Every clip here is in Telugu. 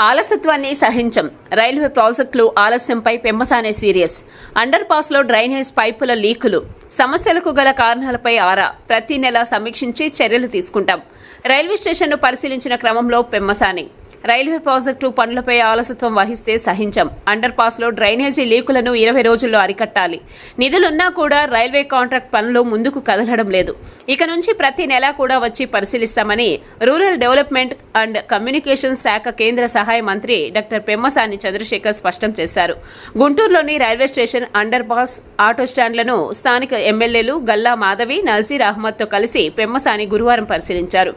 ఆలస్యత్వాన్ని సహించం. రైల్వే ప్రాజెక్టులు ఆలస్యంపై పెమ్మసానే సీరియస్. అండర్ పాస్లో డ్రైనేజ్ పైపుల లీకులు. సమస్యలకు గల కారణాలపై ఆరా. ప్రతి నెల సమీక్షించి చర్యలు తీసుకుంటాం. రైల్వే స్టేషన్ను పరిశీలించిన క్రమంలో పెమ్మసాని రైల్వే ప్రాజెక్టు పనులపై ఆలస్యత్వం వహిస్తే సహించం. అండర్ పాస్లో డ్రైనేజీ లీకులను ఇరవై రోజుల్లో అరికట్టాలి. నిధులున్నా కూడా రైల్వే కాంట్రాక్ట్ పనులు ముందుకు కదలడం లేదు. ఇక నుంచి ప్రతి నెల కూడా వచ్చి పరిశీలిస్తామని రూరల్ డెవలప్మెంట్ అండ్ కమ్యూనికేషన్ శాఖ కేంద్ర సహాయ మంత్రి డాక్టర్ పెమ్మసాని చంద్రశేఖర్ స్పష్టం చేశారు. గుంటూరులోని railway station under pass auto స్టాండ్లను స్థానిక ఎమ్మెల్యేలు గల్లా మాధవి నజీర్ అహ్మద్తో కలిసి పెమ్మసాని గురువారం పరిశీలించారు.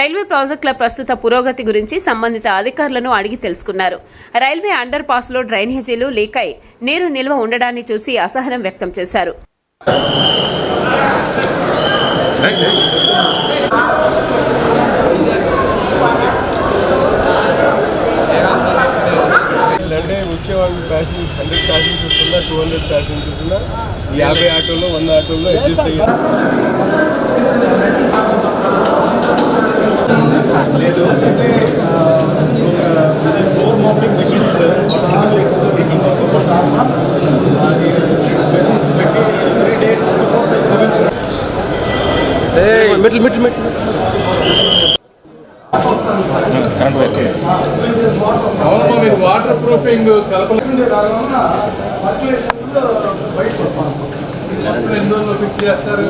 రైల్వే ప్రాజెక్టుల ప్రస్తుత పురోగతి గురించి సంబంధిత అధికారులను అడిగి తెలుసుకున్నారు. రైల్వే అండర్ పాస్లో డ్రైనేజీలు లీకై నీరు నిల్వ ఉండడాన్ని చూసి అసహనం వ్యక్తం చేశారు. అంటే వచ్చేవాళ్ళు ప్యాసింజర్స్ హండ్రెడ్ ప్యాసింజర్స్ ఉన్నా టూ హండ్రెడ్ ప్యాసింజర్స్ ఉన్నా యాభై ఆటోలో వంద ఆటోలో అడ్జస్ట్ అయ్యారు. లేదు. మిడిల్ మిడిల్ మిడిల్ అవునమ్మా మీరు వాటర్ ప్రూఫింగ్ కలపలేదు ఎన్ని రోజులు ఫిక్స్ చేస్తారు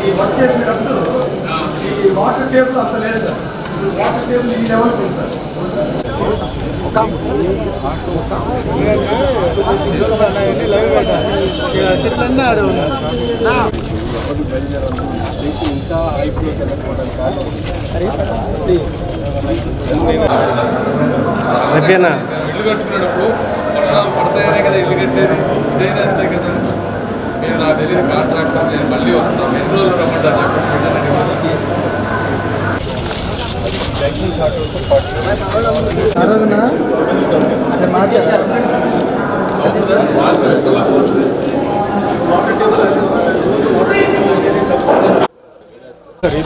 ఈ వర్క్ చేసేటప్పుడు ఈ వాటర్ టేబుల్ అంత లేదు సార్ వాటర్ టేబుల్ ఈ లెవెల్ ఉంది సార్ ఇంకా అయిపోయి ఇల్లు కట్టుకున్నప్పుడు వర్షాలు పడతాయనే కదా ఇల్లు కట్టేది. ఇదైనా అంతే కదా. మీరు నాకు తెలియదు కాంట్రాక్టర్ నేను మళ్ళీ వస్తాం. ఎన్ని రోజులు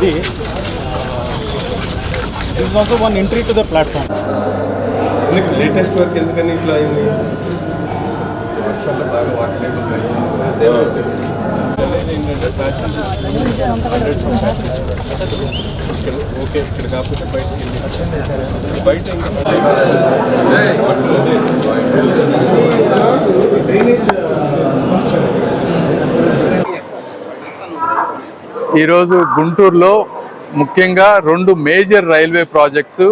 సార్ ఇది is also one entry to the platform ఎందుకు లేటెస్ట్ వర్క్ ఎందుకని ఇట్లా అయింది? వర్షాలు బాగా ఇక్కడ ఓకే ఇక్కడ కాకపోతే బయట బయట ఈరోజు గుంటూరులో ముఖ్యంగా రెండు మేజర్ రైల్వే ప్రాజెక్ట్స్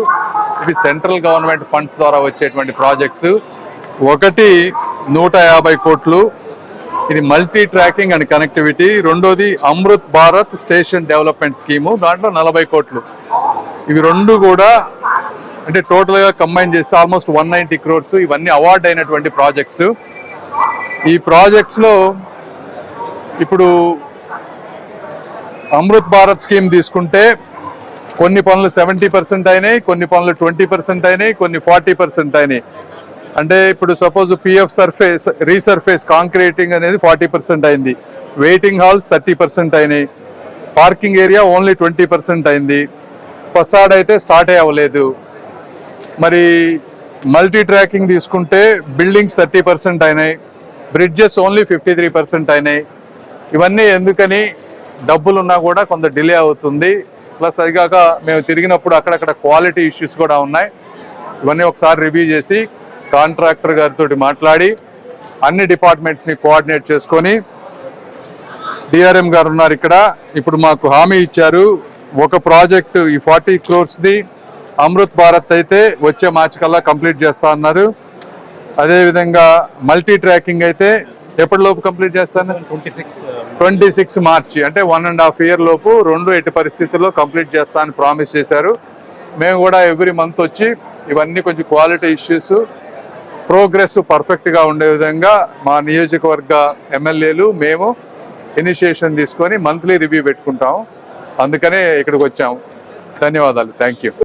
ఇవి సెంట్రల్ గవర్నమెంట్ ఫండ్స్ ద్వారా వచ్చేటువంటి ప్రాజెక్ట్స్. ఒకటి నూట యాభై కోట్లు ఇది మల్టీ ట్రాకింగ్ అండ్ కనెక్టివిటీ. రెండోది Amrit Bharat station development scheme దాంట్లో నలభై కోట్లు. ఇవి రెండు కూడా అంటే టోటల్గా కంబైన్ చేస్తే ఆల్మోస్ట్ వన్ నైంటీ క్రోర్స్ ఇవన్నీ అవార్డ్ అయినటువంటి ప్రాజెక్ట్స్. ఈ ప్రాజెక్ట్స్లో ఇప్పుడు అమృత్ భారత్ స్కీమ్ తీసుకుంటే కొన్ని పనులు సెవెంటీ పర్సెంట్ అయినాయి కొన్ని పనులు ట్వంటీ పర్సెంట్ అయినాయి కొన్ని ఫార్టీ పర్సెంట్ అయినాయి. అంటే ఇప్పుడు suppose PF surface resurface concreting అనేది ఫార్టీ పర్సెంట్ అయింది. వెయిటింగ్ హాల్స్ థర్టీ పర్సెంట్ అయినాయి. Parking area only twenty percent అయింది. ఫసాడ్ అయితే స్టార్ట్ అవ్వలేదు. మరి మల్టీ ట్రాకింగ్ తీసుకుంటే బిల్డింగ్స్ థర్టీ పర్సెంట్ అయినాయి. Bridges only fifty three percent అయినాయి. ఇవన్నీ ఎందుకని? డబ్బులున్నా కూడా కొంత డిలే అవుతుంది. ప్లస్ అది కాక మేము తిరిగినప్పుడు అక్కడక్కడ క్వాలిటీ ఇష్యూస్ కూడా ఉన్నాయి. ఇవన్నీ ఒకసారి రివ్యూ చేసి కాంట్రాక్టర్ గారితో మాట్లాడి అన్ని డిపార్ట్మెంట్స్ని కోఆర్డినేట్ చేసుకొని డిఆర్ఎం గారు ఉన్నారు ఇక్కడ. ఇప్పుడు మాకు హామీ ఇచ్చారు. ఒక ప్రాజెక్ట్ ఈ ఫార్టీ క్రోర్స్ది అమృత్ భారత్ అయితే వచ్చే మార్చి కల్లా కంప్లీట్ చేస్తా అన్నారు. అదేవిధంగా మల్టీ ట్రాకింగ్ అయితే ఎప్పటిలోపు కంప్లీట్ చేస్తాను? ట్వంటీ సిక్స్ మార్చి అంటే వన్ అండ్ హాఫ్ ఇయర్ లోపు రెండు ఎట్టి పరిస్థితుల్లో కంప్లీట్ చేస్తా అని ప్రామిస్ చేశారు. మేము కూడా ఎవ్రీ మంత్ వచ్చి ఇవన్నీ కొంచెం క్వాలిటీ ఇష్యూస్ ప్రోగ్రెస్ పర్ఫెక్ట్గా ఉండే విధంగా మా నియోజకవర్గ ఎమ్మెల్యేలు మేము ఇనిషియేషన్ తీసుకొని మంత్లీ రివ్యూ పెట్టుకుంటాం అందుకనే ఇక్కడికి వచ్చాము. ధన్యవాదాలు. Thank you